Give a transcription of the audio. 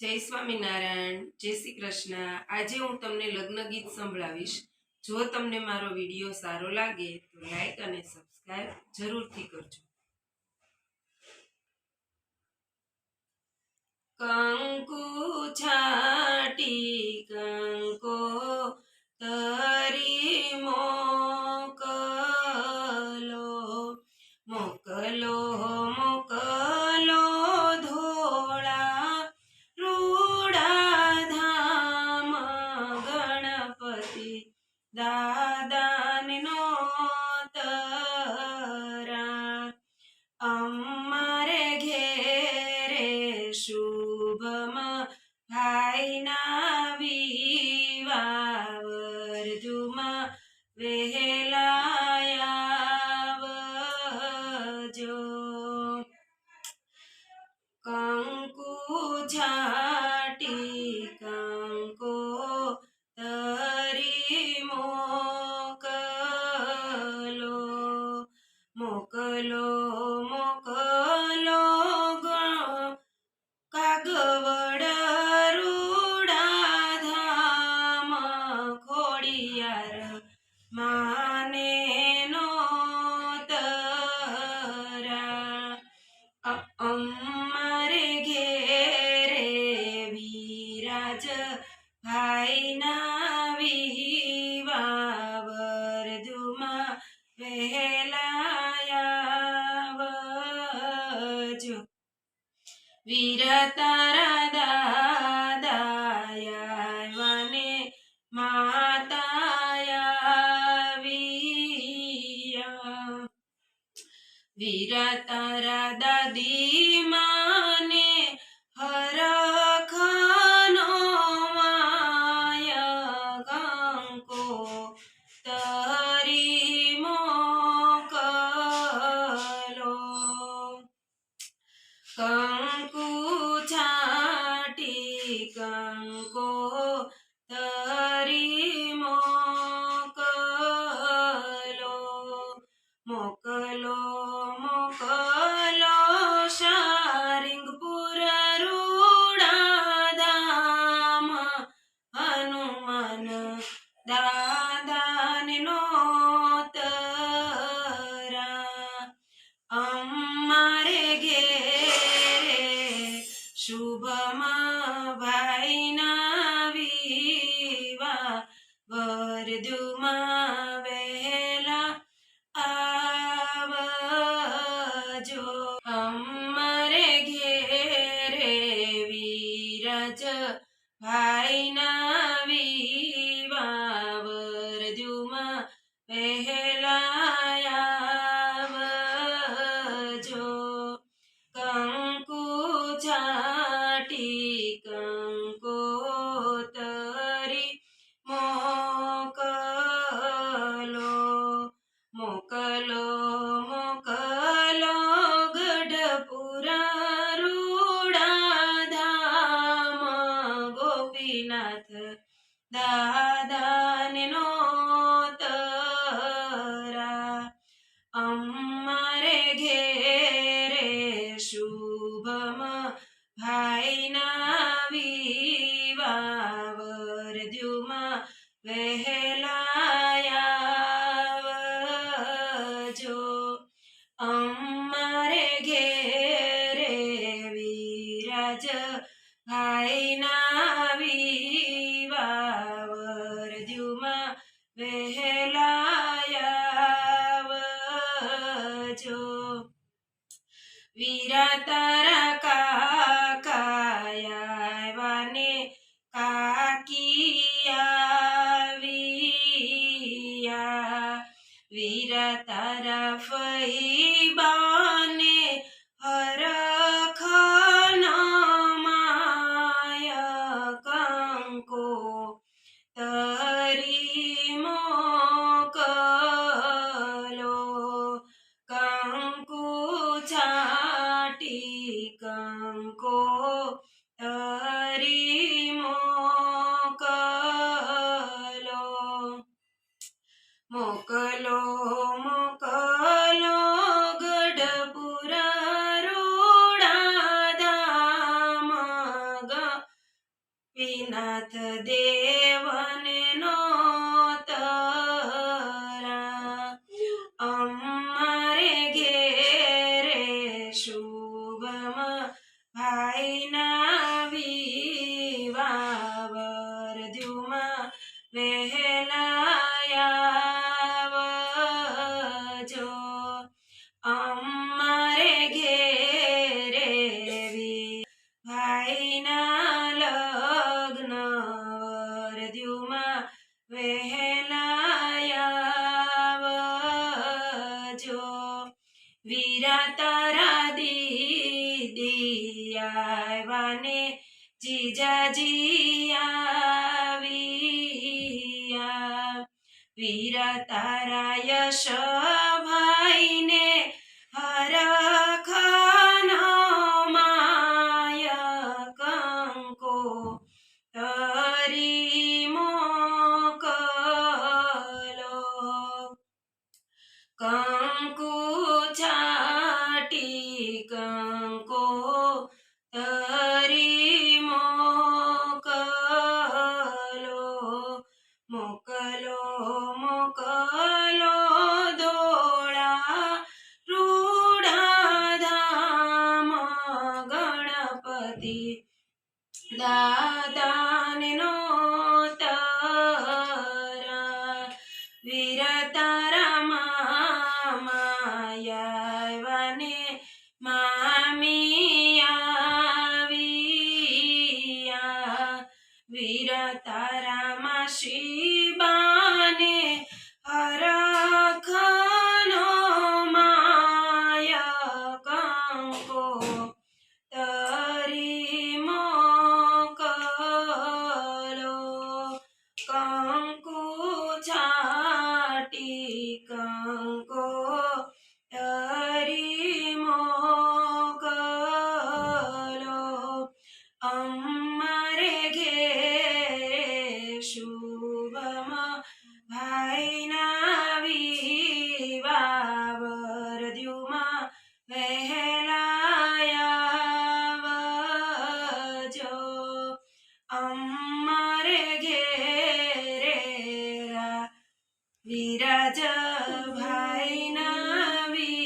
જય સ્વામિનારાયણ, જય શ્રી કૃષ્ણ. આજે હું તમને લગ્ન ગીત સંભળાવીશ. જો તમને મારો વીડિયો સારો લાગે તો લાઈક અને સબસ્ક્રાઈબ જરૂરથી કરજો. કંકુ છાટી કંકો તરી મોકલો મોકલો મોકલો કાગવડ રૂડા ધામ ખોડિયાર માને નો તરા અ- વહેલાયાવજો વીર તારા દાદાયાવાને માતાયા વીર તારા દાદી ભાઈના વહેલાયા જો અમારે ઘેરે વિરાજ ભાઈના વિવાદ્યુમાં વહેલાયા જો વીરા તારા કાકાયાવાને કાકિયા વિરા તરફ ફઈબાને ગોપીનાથ દેવને નોતરા. અમારે ઘેરે શુભમાં ભાઈના વિવાવર દ્યુમાં વહેલાયાવજો. અમારે વહેલાયાવજો વીરા તારા દીદી આવ્યાને જીજાજી આવ્યા વીરા તારા યશ કંકુ છાટી કંકો রাজা ভাই নাবি।